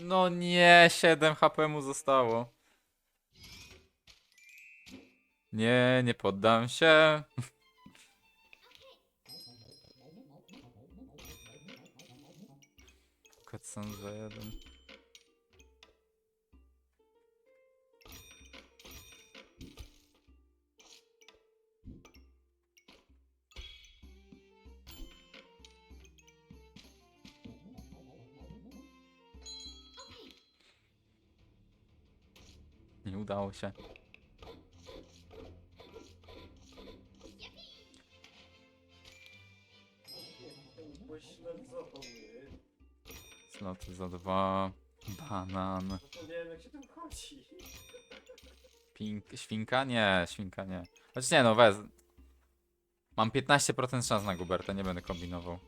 No nie, 7 HP mu zostało. Nie, nie poddam się. Cutscene za jeden. Nie udało się. Sloty za dwa. Banan. Zapomniałem jak się chodzi. Pink, świnka? Nie, świnka nie. Znaczy nie no, wez. Mam 15% szans na Guberta, nie będę kombinował.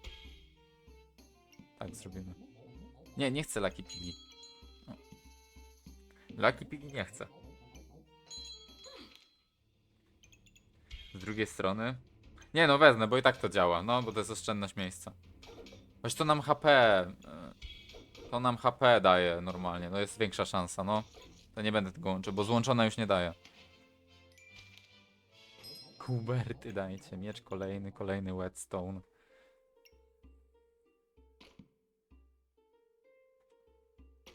Tak zrobimy. Nie, nie chcę Lucky Piggy. No. Lucky Piggy nie chcę. Z drugiej strony. Nie no, wezmę, bo i tak to działa. No, bo to jest oszczędność miejsca. Choć to nam HP. y, To nam HP daje normalnie. No jest większa szansa, no. To nie będę tego łączył, bo złączona już nie daje. Kuberty dajcie. Miecz kolejny, kolejny whetstone.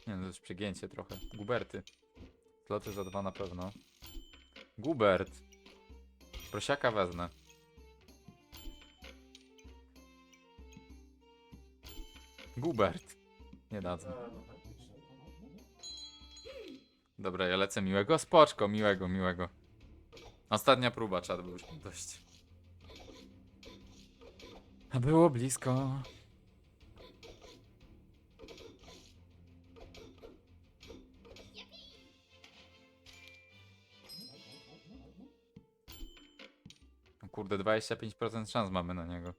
Nie no, to przegięcie trochę. Guberty. Sloty za dwa na pewno. Gubert. Prosiaka wezmę. Gubert. Nie dadzą. Dobra, ja lecę miłego. Spoczko, miłego, miłego. Ostatnia próba, czad był dość. A było blisko. Kurde, 25% szans mamy na niego.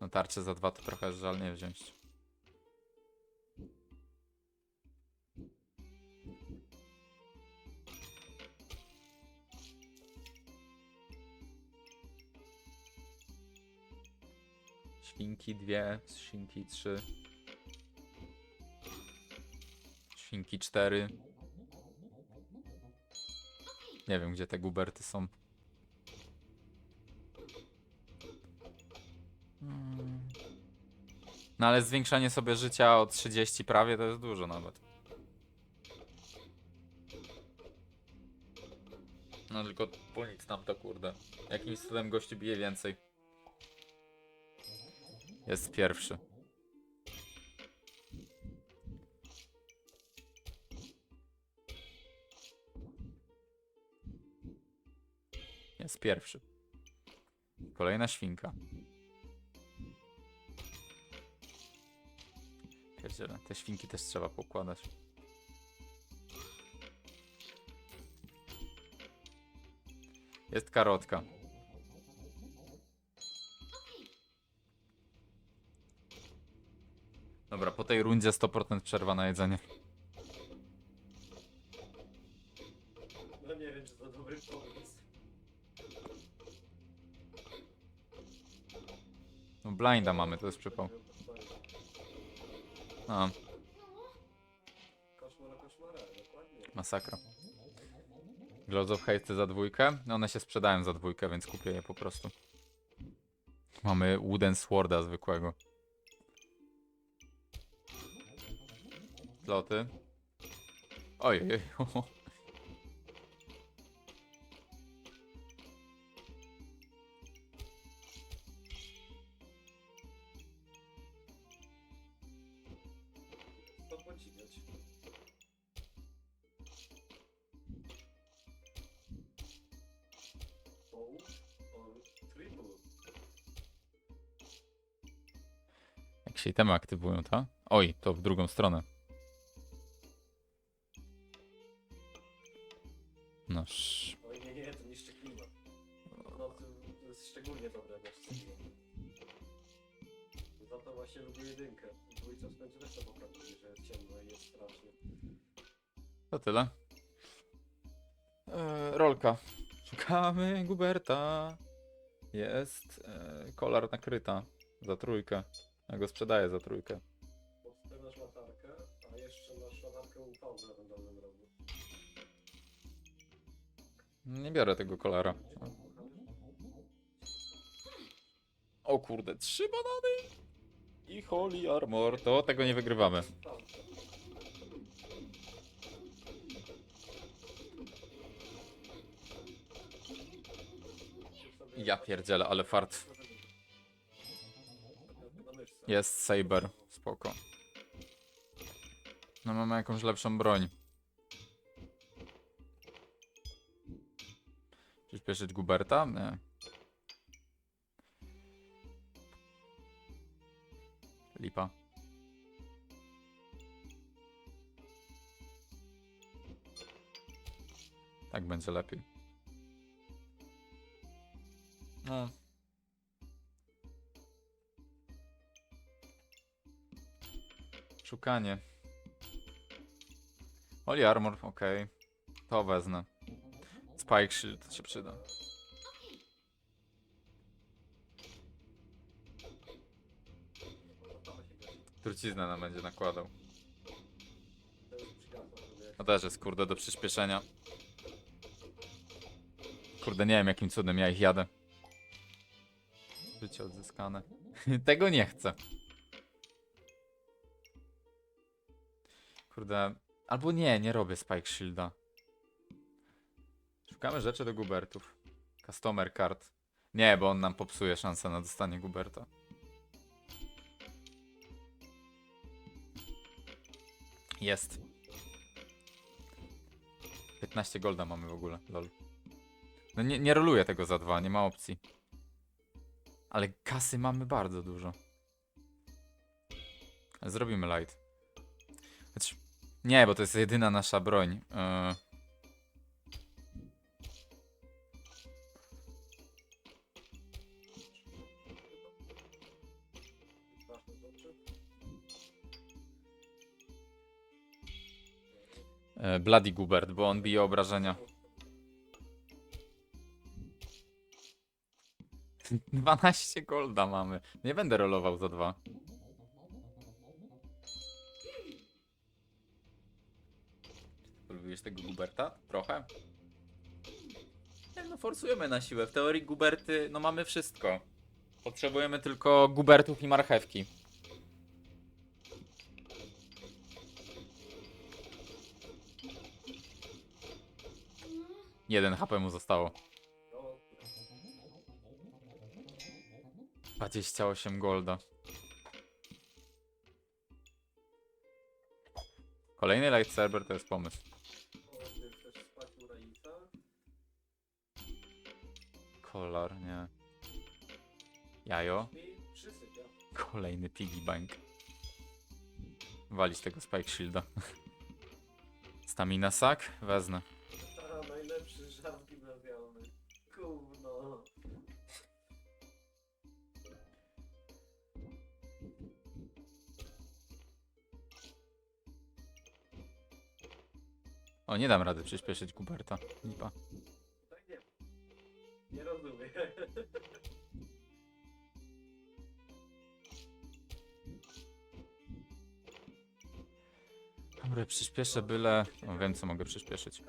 No tarczę za dwa to trochę żal nie wziąć. Świnki dwie, świnki trzy. Świnki cztery. Nie wiem, gdzie te guberty są. Mm. No ale zwiększanie sobie życia o 30 prawie to jest dużo nawet. No tylko po nic nam to kurde. Jakimś cudem gościu bije więcej. Jest pierwszy. Jest pierwszy. Kolejna świnka. Pierdziele, te świnki też trzeba pokładać. Jest karotka. Dobra, po tej rundzie 100% przerwa na jedzenie. Blinda mamy, to jest przypał. A, masakra. Gloves of za dwójkę. No one się sprzedają za dwójkę, więc kupię je po prostu. Mamy Wooden Sworda zwykłego. Sloty. Oj, oj, oj. itemy aktywują, to? Oj, to w drugą stronę. No, sz... Oj, nie, nie, to niszczy klimat. No, to, jest szczególnie dobre szczególnie. Za to właśnie lubię jedynkę. W dwójce w końcu też to poprawili, że jest ciemno i jest strasznie. to tyle. Eee, rolka. Szukamy Guberta. Jest e, kolar nakryta za trójkę. Ja go sprzedaję za trójkę. tylko UV w dolnym rogu. Nie biorę tego kolora. O kurde, trzy banany! I Holy Armor, to tego nie wygrywamy. Ja pierdzielę, ale fart. Jest Saber, spoko. No mamy jakąś lepszą broń. Przyspieszyć Guberta? Nie. Lipa. Tak będzie lepiej. No. Szukanie. Oli Armor, okej. To wezmę. Spike Shield się przyda. Truciznę nam będzie nakładał. To też jest kurde do przyspieszenia. Kurde, nie wiem jakim cudem ja ich jadę. Życie odzyskane. Tego nie chcę. Kurde. Albo nie, nie robię Spike Shielda. Szukamy rzeczy do Gubertów. Customer card. Nie, bo on nam popsuje szansę na dostanie Guberta. Jest. 15 golda mamy w ogóle, lol. No nie, nie roluję tego za dwa, nie ma opcji. Ale kasy mamy bardzo dużo. Zrobimy light. Znaczy, nie, bo to jest jedyna nasza broń. Yy, Bloody Gubert, bo on bije obrażenia. 12 golda mamy. Nie będę rolował za dwa. No forsujemy na siłę. W teorii Guberty, no mamy wszystko. Potrzebujemy tylko Gubertów i marchewki. Jeden HP mu zostało. No, 28 golda. Kolejny light server to jest pomysł. Kolar, nie. Jajo. Kolejny piggy bank. Walić tego spike shielda. Stamina sack? Wezmę. A, najlepszy żart gimnazjalny. Gówno. O, nie dam rady przyspieszyć Guberta. Lipa. Dobra, przyspieszę byle... O, wiem co mogę przyspieszyć.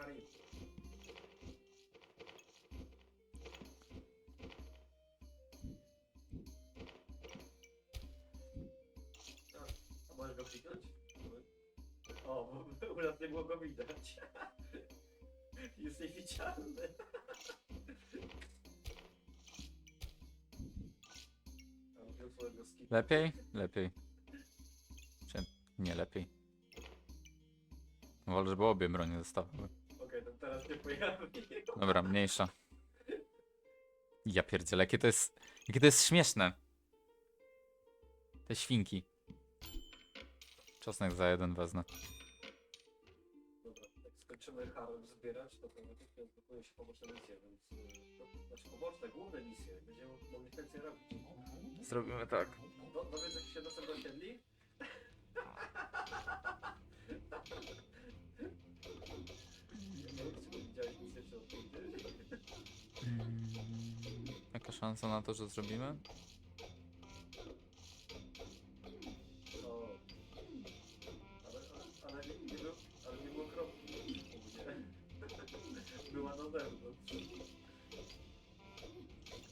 Możesz go kliknąć? O, bo u nas nie było go widać. Jest niewidzialny. Lepiej? Lepiej. Czy nie lepiej? Wolę, żeby obie bronie zostawały. Okej, to teraz nie pojawi. Dobra, mniejsza. Ja pierdzielę, jakie to jest... Jakie to jest śmieszne. Te świnki. Czosnek za jeden wezmę. Dobra, jak skończymy harem zbierać, to się poboczne misje, więc... y, No, znaczy poboczne, główne misje. Będziemy mogli więcej robić. Zrobimy tak. Do, dowiedz jak się do osiedli? Widziałeś to szansa na to, że zrobimy?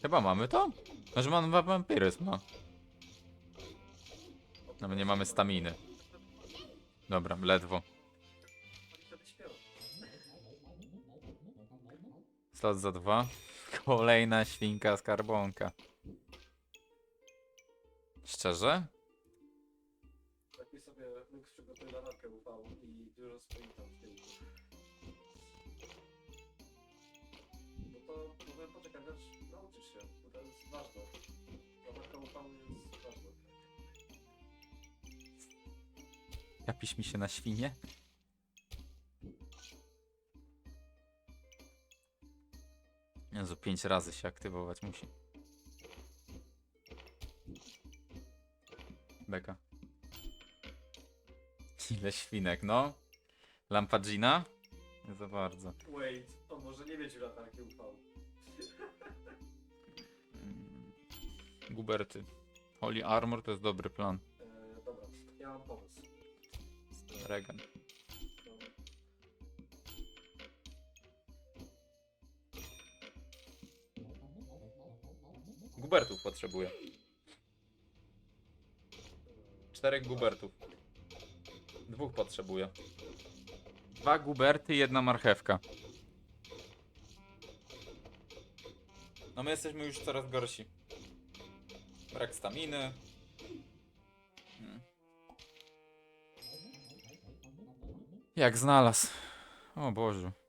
Chyba mamy to? Znaczy, Może mam wampiryzm, no. No my nie mamy staminy. Dobra, ledwo. Slot za dwa. Kolejna świnka skarbonka. Szczerze? Lepiej sobie Lux przygotuje na walkę UV i dużo swoich tam w tyłku. No to może poczekać aż nauczysz się, bo to jest ważne. Latarka UV jest ważna. Japiś mi się na świnie? Jezu, pięć razy się aktywować musi. Beka. Ile świnek, no? Lampa Gina? Nie za bardzo. Wait, on może nie mieć latarki UV. Mm, Guberty. Holy Armor to jest dobry plan. E, dobra, ja mam pomysł. Regan. Gubertów potrzebuję. Czterech gubertów. Dwóch potrzebuję. Dwa guberty, jedna marchewka. No my jesteśmy już coraz gorsi. Brak staminy. Hmm. Jak znalazł. O Boże.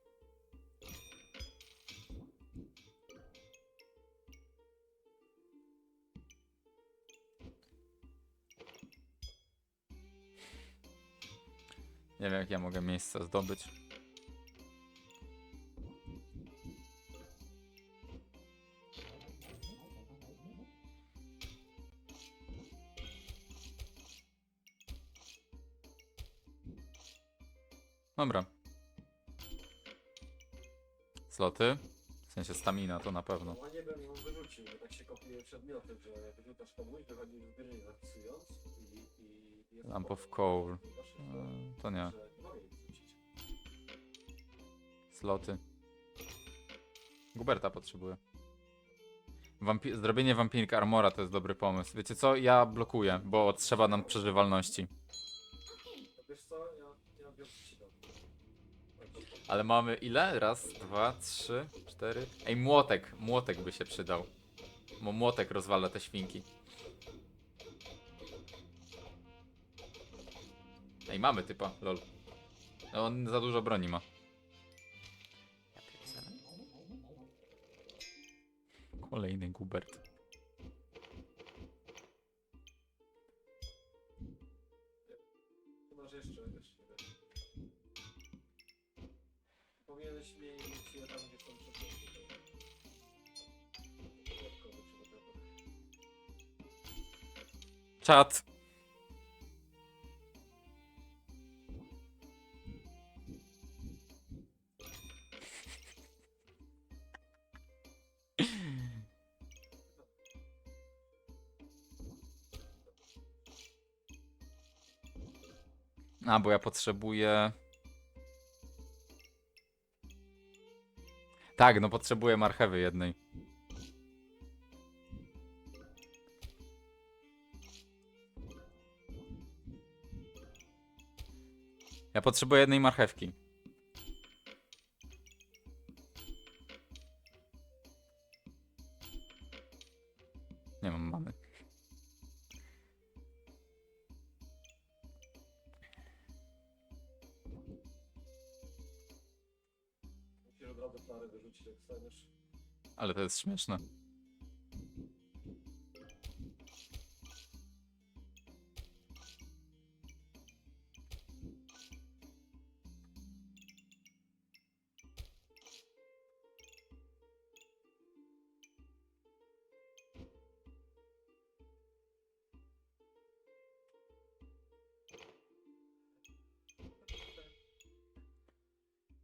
Nie wiem jak ja mogę miejsce zdobyć. Dobra. Sloty? W sensie stamina to na pewno. No nie bym ją wyrzucił, bo tak się kopiuje przedmioty, że wyrzucasz komuś, wychodzi w gry zapisując i... i jest Lamp of coal. Eee, To nie. Sloty. Guberta potrzebuję. Wampi zrobienie Vampiric Armora to jest dobry pomysł. Wiecie co? Ja blokuję, bo trzeba nam przeżywalności. To wiesz co, ja, ja wiem co ci dam. Ale mamy ile? Raz, dwa, trzy, cztery. Ej, młotek. Młotek by się przydał. Bo młotek rozwala te świnki. Ej, mamy typa, lol. No, On za dużo broni ma. Ja pierdzielę. Kolejny Gubert. Chyba, że jeszcze, jeszcze nie wiesz. Powinieneś mieć je tam, gdzie są przedmioty. Dodatkowy przygotowy. Czat. A, bo ja potrzebuję. Tak, no potrzebuję marchewy jednej. Ja potrzebuję jednej marchewki. Ale to jest śmieszne.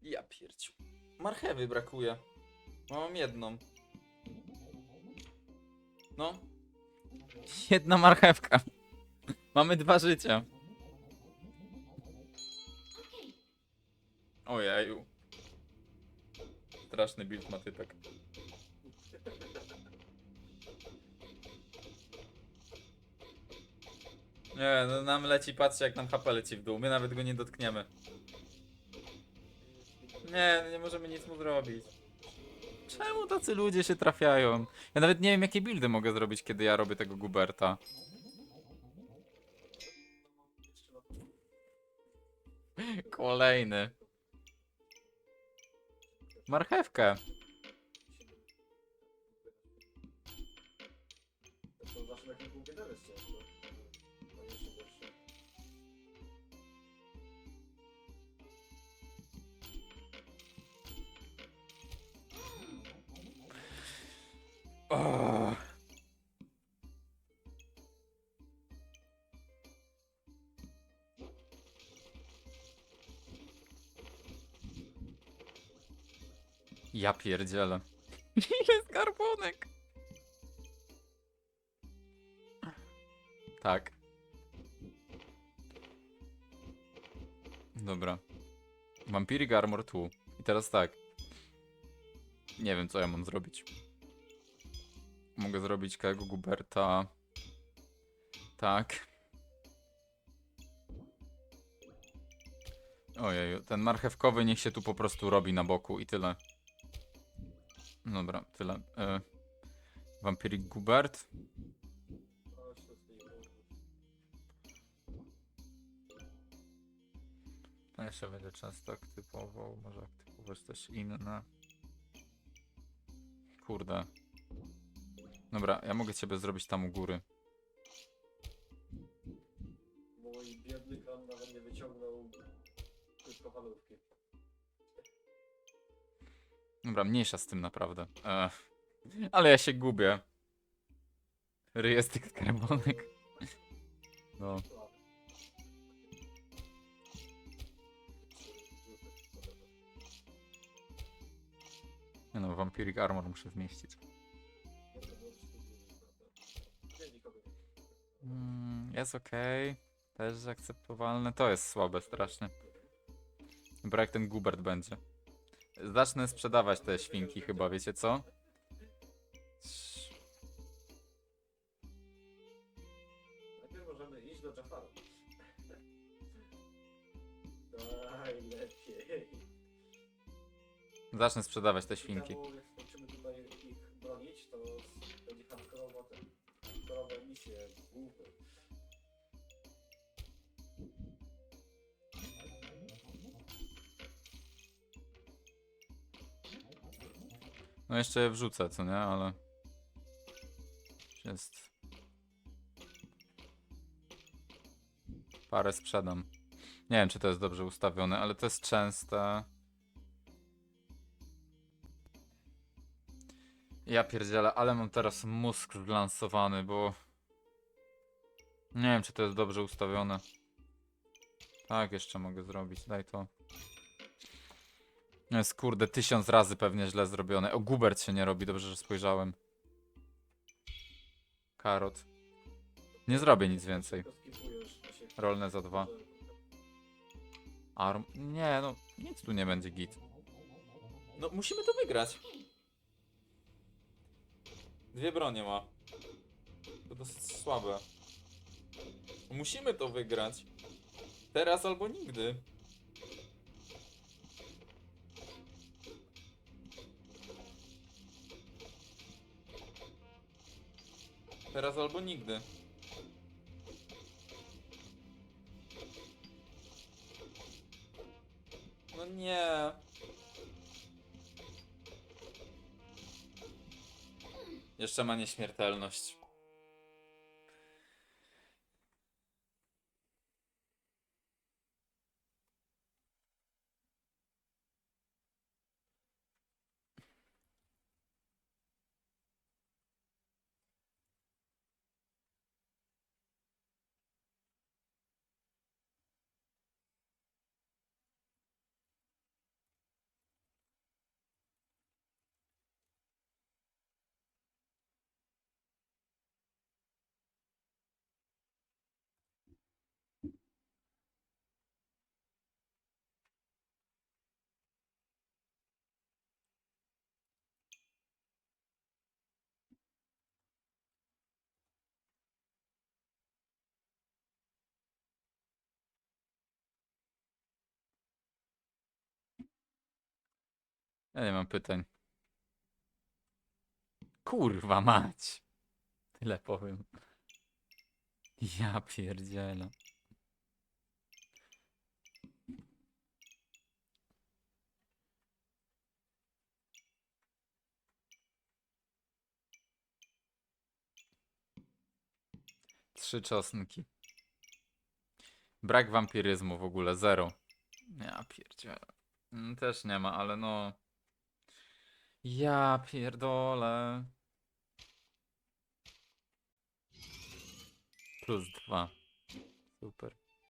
Ja pierciu. Marchewy brakuje. Mam jedną. No. Jedna marchewka. Mamy dwa życia. Ojeju. Straszny build ma typek. Nie, no nam leci, patrzcie jak nam HP leci w dół. My nawet go nie dotkniemy. Nie, nie możemy nic mu zrobić. Czemu tacy ludzie się trafiają? Ja nawet nie wiem jakie buildy mogę zrobić, kiedy ja robię tego Guberta. Kolejny. Marchewkę. Oh. Ja pierdzielę. Ile skarbonek? Tak. Dobra. Vampiric Armor tu. I teraz tak. Nie wiem co ja mam zrobić. Mogę zrobić Kego Guberta. Tak. Ojej, ten marchewkowy niech się tu po prostu robi na boku i tyle. Dobra, tyle. E, Vampiric Gubert. No jeszcze będzie często aktywował, może aktywować coś inne. Kurde. Dobra, ja mogę ciebie zrobić tam u góry. Mój biedny kran nawet nie wyciągnął krótkofalówki. Dobra, mniejsza z tym naprawdę. E, ale ja się gubię. Tych skarbonek. No. Nie no, Vampiric Armor muszę zmieścić. Mm, jest okej. Też akceptowalne. To jest słabe strasznie. Dobra, jak ten Gubert będzie. Zacznę sprzedawać te świnki chyba, wiecie co? Najpierw możemy iść do Jafaru. Najlepiej. Zacznę sprzedawać te świnki. Misje, główne. No jeszcze je wrzucę, co nie? Ale... Jest... Parę sprzedam. Nie wiem, czy to jest dobrze ustawione, ale to jest częste. Ja pierdzielę, ale mam teraz mózg zlansowany, bo... Nie wiem, czy to jest dobrze ustawione. Tak, jeszcze mogę zrobić, daj to. Jest kurde, tysiąc razy pewnie źle zrobione. O, Gubert się nie robi, dobrze, że spojrzałem. Karot. Nie zrobię nic więcej. Rolne za dwa. Arm... Nie, no, nic tu nie będzie git. No, musimy to wygrać. Dwie bronie ma. To dosyć słabe. Musimy to wygrać. Teraz albo nigdy. Teraz albo nigdy. No nie. Jeszcze ma nieśmiertelność. Ja nie mam pytań. Kurwa mać. Tyle powiem. Ja pierdzielę. Trzy czosnki. Brak wampiryzmu w ogóle, zero. Ja pierdzielę. Mm, Też nie ma, ale no... Ja pierdolę. Plus dwa. Super.